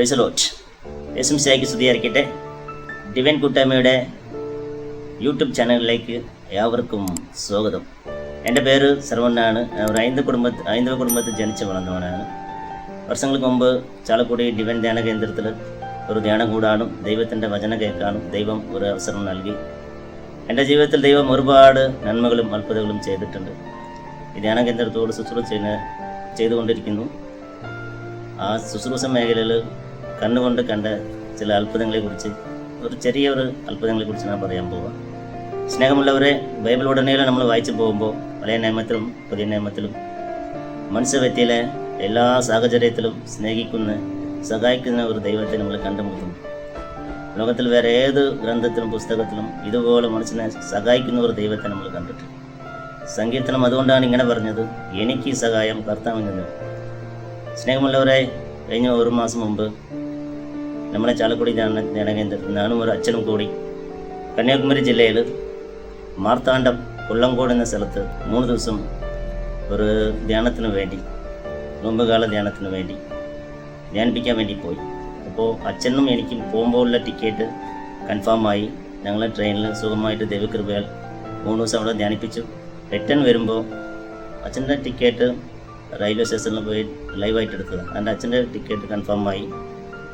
പ്രൈസലോട്ട് S M സിയാക്കി സ്തുതിയായിരിക്കട്ടെ. Divine കൂട്ടായ്മയുടെ YouTube ചാനലിലേക്ക് ഏവർക്കും സ്വാഗതം. എന്റെ പേര് സർവണ്ണാണ് ഒരു ഐന്ദ കുടുംബ ഐന്ദവ കുടുംബത്തിൽ ജനിച്ചു വളർന്നവനാണ്. വർഷങ്ങൾക്ക് മുമ്പ് ചാലക്കുടി ഡിവൻ ധ്യാന കേന്ദ്രത്തിൽ ഒരു ധ്യാനം കൂടാനും ദൈവത്തിന്റെ വചനം കേൾക്കാനും ദൈവം ഒരു അവസരം നൽകി. എന്റെ ജീവിതത്തിൽ ദൈവം ഒരുപാട് നന്മകളും അത്ഭുതങ്ങളും ചെയ്തിട്ടുണ്ട്. ഈ ധ്യാന കേന്ദ്രത്തോട് ശുശ്രൂഷ ചെയ്തുകൊണ്ടിരിക്കുന്നു. ആ ശുശ്രൂഷ മേഖലയിൽ കണ്ണുകൊണ്ട് കണ്ട ചില അത്ഭുതങ്ങളെക്കുറിച്ച് ഒരു ചെറിയ ഒരു അത്ഭുതങ്ങളെക്കുറിച്ച് ഞാൻ പറയാൻ പോവാം. സ്നേഹമുള്ളവരെ ബൈബിൾ ഉടനീളം നമ്മൾ വായിച്ചു പോകുമ്പോൾ പഴയ നിയമത്തിലും പുതിയ നിയമത്തിലും മനുഷ്യവ്യക്തിയിലെ എല്ലാ സാഹചര്യത്തിലും സ്നേഹിക്കുന്ന സഹായിക്കുന്ന ഒരു ദൈവത്തെ നമ്മൾ കണ്ടുമുട്ടുന്നു. ലോകത്തിൽ വേറെ ഏത് ഗ്രന്ഥത്തിലും പുസ്തകത്തിലും ഇതുപോലെ മനുഷ്യനെ സഹായിക്കുന്ന ഒരു ദൈവത്തെ നമ്മൾ കണ്ടിട്ടുണ്ട്. സങ്കീർത്തനം അതുകൊണ്ടാണ് ഇങ്ങനെ പറഞ്ഞത് എനിക്ക് സഹായം കർത്താവിൽ സ്നേഹമുള്ളവരെ കഴിഞ്ഞ ഒരു മാസം മുമ്പ് നമ്മളെ ചാലക്കുടി ജനകേന്ദ്രത്തിൽ നിന്നാണ് ഒരു അച്ഛനും കൂടി കന്യാകുമരി ജില്ലയിൽ മാർത്താണ്ഡം കൊല്ലങ്കോട് എന്ന സ്ഥലത്ത് മൂന്ന് ദിവസം ഒരു ധ്യാനത്തിന് വേണ്ടി നോമ്പുകാല ധ്യാനത്തിന് വേണ്ടി ധ്യാനിപ്പിക്കാൻ വേണ്ടി പോയി. അപ്പോൾ അച്ഛനും എനിക്കും പോകുമ്പോഴുള്ള ടിക്കറ്റ് കൺഫേമായി ഞങ്ങൾ ട്രെയിനിൽ സുഖമായിട്ട് ദൈവകൃപയാൽ മൂന്ന് ദിവസം അവിടെ ധ്യാനിപ്പിച്ചു. റിട്ടേൺ വരുമ്പോൾ അച്ഛന്റെ ടിക്കറ്റ് റെയിൽവേ സ്റ്റേഷനിൽ പോയി ലൈവായിട്ട് എടുത്തത് എന്റെ അച്ഛന്റെ ടിക്കറ്റ് കൺഫേമായി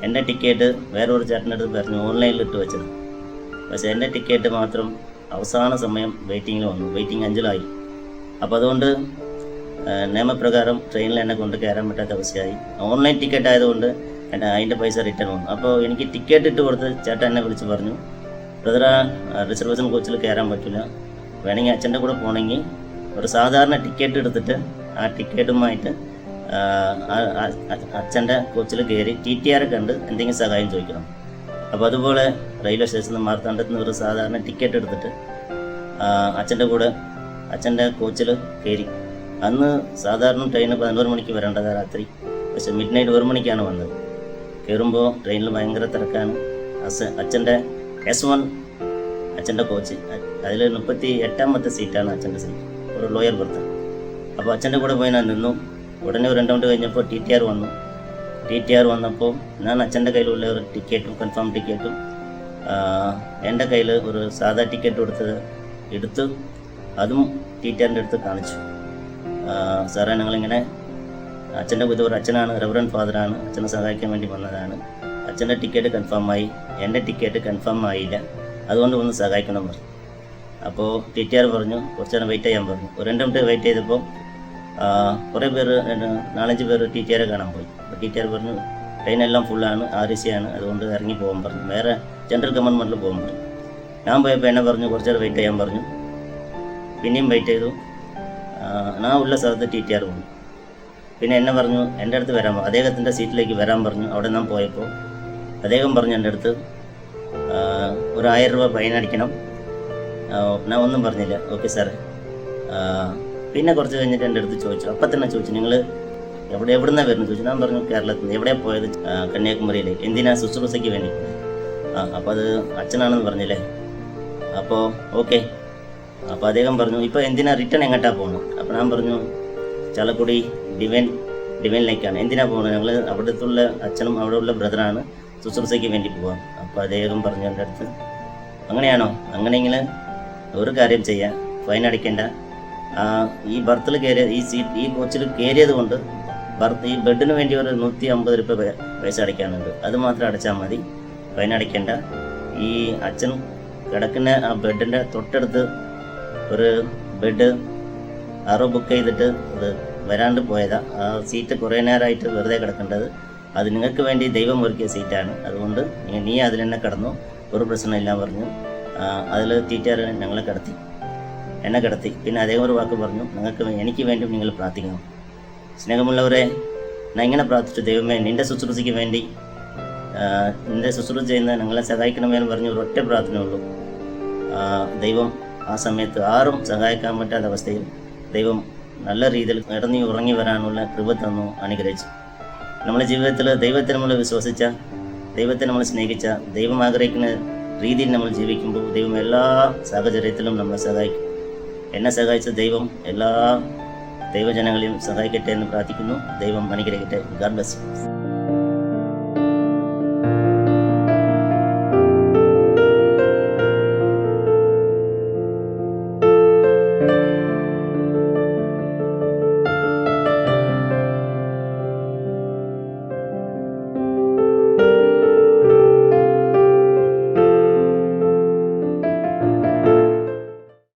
എന്റെ ടിക്കറ്റ് വേറൊരു ചേട്ടന്റെ അടുത്ത് പറഞ്ഞു ഓൺലൈനിൽ ഇട്ട് വെച്ചത്. പക്ഷേ എന്റെ ടിക്കറ്റ് മാത്രം അവസാന സമയം വെയിറ്റിങ്ങിൽ വന്നു. വെയിറ്റിംഗ് അഞ്ചിലായി. അപ്പോൾ അതുകൊണ്ട് നിയമപ്രകാരം ട്രെയിനിൽ എന്നെ കൊണ്ട് കയറാൻ പറ്റാത്ത അവസ്ഥയായി. ഓൺലൈൻ ടിക്കറ്റ് ആയതുകൊണ്ട് എന്റെ അതിന്റെ പൈസ റിട്ടേൺ വന്നു. അപ്പോൾ എനിക്ക് ടിക്കറ്റ് ഇട്ട് കൊടുത്ത് ചേട്ടൻ എന്നെ വിളിച്ച് പറഞ്ഞു ബ്രദർ റിസർവേഷൻ കോച്ചിൽ കയറാൻ പറ്റില്ല വേണമെങ്കിൽ അച്ഛന്റെ കൂടെ പോകണമെങ്കിൽ ഒരു സാധാരണ ടിക്കറ്റ് എടുത്തിട്ട് ആ ടിക്കറ്റുമായിട്ട് അച്ഛന്റെ കോച്ചിൽ കയറി ടി ടി ആർ കണ്ട് എന്തെങ്കിലും സഹായം ചോദിക്കണം. അപ്പോൾ അതുപോലെ റെയിൽവേ സ്റ്റേഷനിൽ മാർത്താണ്ടത്ത് നിന്ന് ഒരു സാധാരണ ടിക്കറ്റ് എടുത്തിട്ട് അച്ഛന്റെ കൂടെ അച്ഛന്റെ കോച്ചിൽ കയറി അന്ന് സാധാരണ ട്രെയിന് പതിനോറ് മണിക്ക് വരേണ്ടത് രാത്രി. പക്ഷെ മിഡ് നൈറ്റ് ഒരു മണിക്കാണ് വന്നത്. കയറുമ്പോൾ ട്രെയിനിൽ ഭയങ്കര തിരക്കാണ്. അച്ഛന്റെ എസ് വൺ അച്ഛന്റെ കോച്ച് അതിൽ മുപ്പത്തി എട്ടാമത്തെ സീറ്റാണ് അച്ഛന്റെ സീറ്റ് ഒരു ലോയർ ബർത്ത് അപ്പോൾ അച്ഛന്റെ കൂടെ പോയി ഞാൻ നിന്നു. ഉടനെ ഒരു രണ്ട് കഴിഞ്ഞപ്പോൾ ടി ടി ആർ വന്നു. ടി ടി ആർ വന്നപ്പോൾ ഞാൻ അച്ഛന്റെ കയ്യിലുള്ള ഒരു ടിക്കറ്റും കൺഫേം ടിക്കറ്റും എന്റെ കയ്യിൽ ഒരു സാധാ ടിക്കറ്റ് കൊടുത്തത് എടുത്ത് അതും ടി ടി ആറിന്റെ അടുത്ത് കാണിച്ചു. സാറേ ഞങ്ങളിങ്ങനെ അച്ഛന്റെ ഒരു അച്ഛനാണ് റെവറൻ ഫാദറാണ് അച്ഛനെ സഹായിക്കാൻ വേണ്ടി വന്നതാണ്. അച്ഛന്റെ ടിക്കറ്റ് കൺഫേം ആയി എന്റെ ടിക്കറ്റ് കൺഫേം ആയില്ല. അതുകൊണ്ട് ഒന്ന് സഹായിക്കണം പറഞ്ഞു. അപ്പോൾ ടി ടി ആർ പറഞ്ഞു കുറച്ച് നേരം വെയിറ്റ് ചെയ്യാൻ പറഞ്ഞു. ഒരു രണ്ട് മിനിറ്റ് വെയിറ്റ് ചെയ്തപ്പോൾ കുറേ പേര് നാലഞ്ച് പേര് ടി ടി ആറെ കാണാൻ പോയി അപ്പോൾ ടി ടി ആർ പറഞ്ഞു ട്രെയിനെല്ലാം ഫുള്ളാണ് ആർ ആണ് അതുകൊണ്ട് ഇറങ്ങി പോകാൻ പറഞ്ഞു. വേറെ ജനറൽ കമ്പാർട്ട്മെന്റിൽ പോകാൻ പറഞ്ഞു. ഞാൻ പോയപ്പോൾ എന്നെ പറഞ്ഞു കുറച്ച് നേരം വെയിറ്റ് ചെയ്യാൻ പറഞ്ഞു. പിന്നെയും വെയിറ്റ് ചെയ്തു. ഞാൻ ഉള്ള സ്ഥലത്ത് ടി ടി ആർ വന്നു പിന്നെ എന്നെ പറഞ്ഞു എന്റെ അടുത്ത് വരാൻ അദ്ദേഹത്തിന്റെ സീറ്റിലേക്ക് വരാൻ പറഞ്ഞു. അവിടെ ഞാൻ പോയപ്പോൾ അദ്ദേഹം പറഞ്ഞു എന്റെ അടുത്ത് ഒരു ആയിരം രൂപ ഫൈൻ അടിക്കണം. ഞാൻ ഒന്നും പറഞ്ഞില്ല. ഓക്കെ സാറേ പിന്നെ കുറച്ച് കഴിഞ്ഞിട്ട് എന്റെ അടുത്ത് ചോദിച്ചു. അപ്പം തന്നെ ചോദിച്ചു നിങ്ങൾ എവിടെ എവിടെ നിന്നാണ് വരുന്നത്? ചോദിച്ചു. ഞാൻ പറഞ്ഞു കേരളത്തിൽ നിന്ന് എവിടെയാണ് പോയത് കന്യാകുമാരിയിലേക്ക് എന്തിനാ ശുശ്രൂഷയ്ക്ക് വേണ്ടി? ആ അപ്പോൾ അത് അച്ഛനാണെന്ന് പറഞ്ഞില്ലേ? അപ്പോൾ ഓക്കെ. അപ്പോൾ അദ്ദേഹം പറഞ്ഞു ഇപ്പോൾ എന്തിനാ റിട്ടേൺ എങ്ങോട്ടാ പോകുന്നത് അപ്പോൾ ഞാൻ പറഞ്ഞു ചാലക്കുടി ഡിവൈൻ ഡിവൈനിലേക്കാണ്. എന്തിനാ പോകുന്നത് ഞങ്ങൾ അവിടുത്തുള്ള അച്ഛനും അവിടെയുള്ള ബ്രദറാണ് ശുശ്രൂഷയ്ക്ക് വേണ്ടി പോകാം അപ്പോൾ അദ്ദേഹം പറഞ്ഞു എന്റെ അടുത്ത് അങ്ങനെയാണോ? അങ്ങനെയെങ്കിൽ ഒരു കാര്യം ചെയ്യാം. ഫൈൻ അടിക്കേണ്ട ഈ ബർത്തിൽ കയറിയ ഈ സീറ്റ് ഈ കോച്ചിൽ കയറിയത് കൊണ്ട് ബർത്ത് ഈ ബെഡിന് വേണ്ടി ഒരു നൂറ്റി അമ്പത് രൂപ പൈസ അടയ്ക്കാനുണ്ട്. അത് മാത്രം അടച്ചാൽ മതി. ഫൈൻ അടയ്ക്കേണ്ട. ഈ അച്ഛൻ കിടക്കുന്ന ആ ബെഡിന്റെ തൊട്ടടുത്ത് ഒരു ബെഡ് ആറോ ബുക്ക് ചെയ്തിട്ട് അത് വരാണ്ട് പോയതാ. ആ സീറ്റ് കുറേ നേരമായിട്ട് വെറുതെ കിടക്കേണ്ടത്. അത് നിങ്ങൾക്ക് വേണ്ടി ദൈവം ഒരുക്കിയ സീറ്റാണ്. അതുകൊണ്ട് നീ- അതിൽ തന്നെ കിടന്നു. ഒരു പ്രശ്നമില്ല പറഞ്ഞു. അതിൽ തീറ്റാറ് ഞങ്ങളെ കിടത്തി. എന്നെ കിടത്തി. പിന്നെ അദ്ദേഹം ഒരു വാക്ക് പറഞ്ഞു നിങ്ങൾക്ക് എനിക്ക് വേണ്ടി നിങ്ങൾ പ്രാർത്ഥിക്കണം. സ്നേഹമുള്ളവരെ ഞാൻ ഇങ്ങനെ പ്രാർത്ഥിച്ചു. ദൈവമേ നിന്റെ ശുശ്രൂഷയ്ക്ക് വേണ്ടി നിന്റെ ശുശ്രൂഷ ചെയ്യുന്ന ഞങ്ങളെ സഹായിക്കണമേ എന്ന് പറഞ്ഞ ഒരൊറ്റ പ്രാർത്ഥനയുള്ളൂ ആ, ദൈവം ആ സമയത്ത് ആരും സഹായിക്കാൻ പറ്റാത്ത അവസ്ഥയിൽ ദൈവം നല്ല രീതിയിൽ ഇറങ്ങി ഉറങ്ങി വരാനുള്ള കൃപ തന്നു അനുഗ്രഹിച്ചു. നമ്മുടെ ജീവിതത്തിൽ ദൈവത്തെ നമ്മൾ വിശ്വസിച്ച ദൈവത്തെ നമ്മൾ സ്നേഹിച്ച ദൈവം ആഗ്രഹിക്കുന്ന രീതിയിൽ നമ്മൾ ജീവിക്കുമ്പോൾ ദൈവം എല്ലാ സാഹചര്യത്തിലും നമ്മളെ സഹായിക്കും. എന്നെ സഹായിച്ച ദൈവം എല്ലാ ദൈവജനങ്ങളെയും സഹായിക്കട്ടെ എന്ന് പ്രാർത്ഥിക്കുന്നു. ദൈവം അനുഗ്രഹിക്കട്ടെ. God bless you